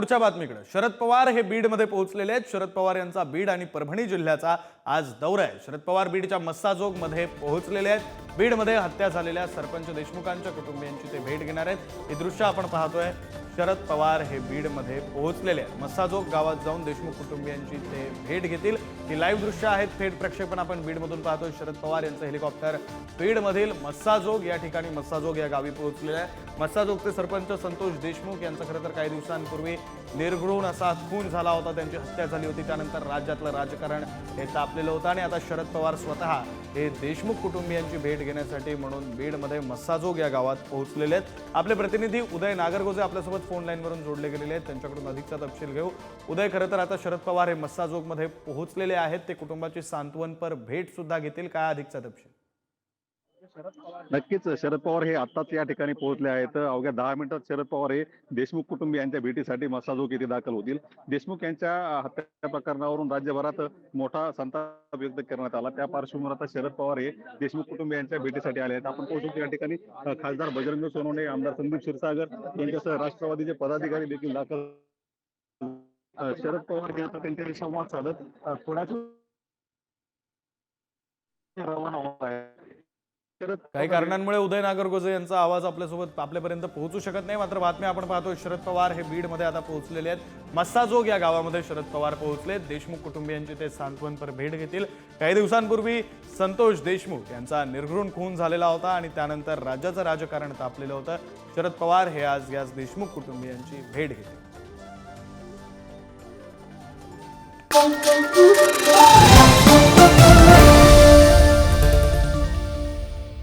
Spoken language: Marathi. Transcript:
पुढच्या बातमीकडे. शरद पवार हे बीडमध्ये पोहोचलेले आहेत. शरद पवार यांचा बीड आणि परभणी जिल्ह्याचा आज दौरा आहे. शरद पवार बीडच्या मस्साजोगमध्ये पोहोचलेले आहेत. बीडमध्ये हत्या झालेल्या सरपंच देशमुखांच्या कुटुंबियांची ते भेट घेणार आहेत. हे दृश्य आपण पाहतोय. शरद पवार हे बीडमध्ये पोहोचलेले आहेत. मस्साजोग गावात जाऊन देशमुख कुटुंबियांची ते भेट घेतील. ही लाईव्ह दृश्य आहेत. थेट प्रक्षेपण आपण बीडमधून पाहतोय. शरद पवार यांचं हेलिकॉप्टर बीडमधील मस्साजोग या ठिकाणी मस्साजोग या गावी पोहोचलेलं आहे. मस्साजोगचे सरपंच संतोष देशमुख यांचं खरं तर काही दिवसांपूर्वी निर्घृण असा खून झाला होता. त्यांची हत्या झाली होती. त्यानंतर राज्यातलं राजकारण हे तापलेलं होतं. आणि आता शरद पवार स्वतः हे देशमुख कुटुंबियांची भेट घेण्यासाठी म्हणून बीडमध्ये मस्साजोग या गावात पोहोचलेले आहेत. आपले प्रतिनिधी उदय नागरगोजे आपल्यासोबत फोन लाईनवरून जोडले गेलेले आहेत. त्यांच्याकडून अधिकचा तपशील घेऊ. उदय खरं तर आता शरद पवार हे मस्साजोगमध्ये पोहोचलेले आहेत. ते कुटुंबाची सांत्वनपर भेट सुद्धा घेतील. काय अधिकचा तपशील? नक्कीच शरद पवार हे आताच या ठिकाणी पोहोचले आहेत. अवघ्या दहा मिनिटात शरद पवार हे देशमुख कुटुंबियांच्या भेटीसाठी मसाजोग येथे दाखल होतील. देशमुख यांच्या हत्या प्रकरणावरून राज्यभरात मोठा संताप व्यक्त करण्यात आला. त्या पार्श्वभूमीवर आता शरद पवार हे देशमुख कुटुंबियांच्या भेटीसाठी आले आहेत. आपण पाहू शकतो या ठिकाणी खासदार बजरंग सोनवणे आमदार संदीप क्षीरसागर यांच्यासह राष्ट्रवादीचे पदाधिकारी देखील दाखल. शरद पवार हे आता त्यांच्याशी संवाद साधत अ, रवाना होत आहे काही कारणांमुळे उदय नागरगोजे यांचा आवाज आपल्यासोबत आपल्यापर्यंत पोहोचू शकत नाही. मात्र बातमी आपण पाहतोय शरद पवार हे बीडमध्ये आता पोहोचलेले आहेत. मस्साजोग या गावामध्ये शरद पवार पोहोचले देशमुख कुटुंबियांची ते सांत्वनपर भेट घेतील. काही दिवसांपूर्वी संतोष देशमुख यांचा निर्घृण खून झालेला होता आणि त्यानंतर राज्याचं राजकारण तापलेलं होतं. शरद पवार हे आज याच देशमुख कुटुंबियांची भेट घेतील.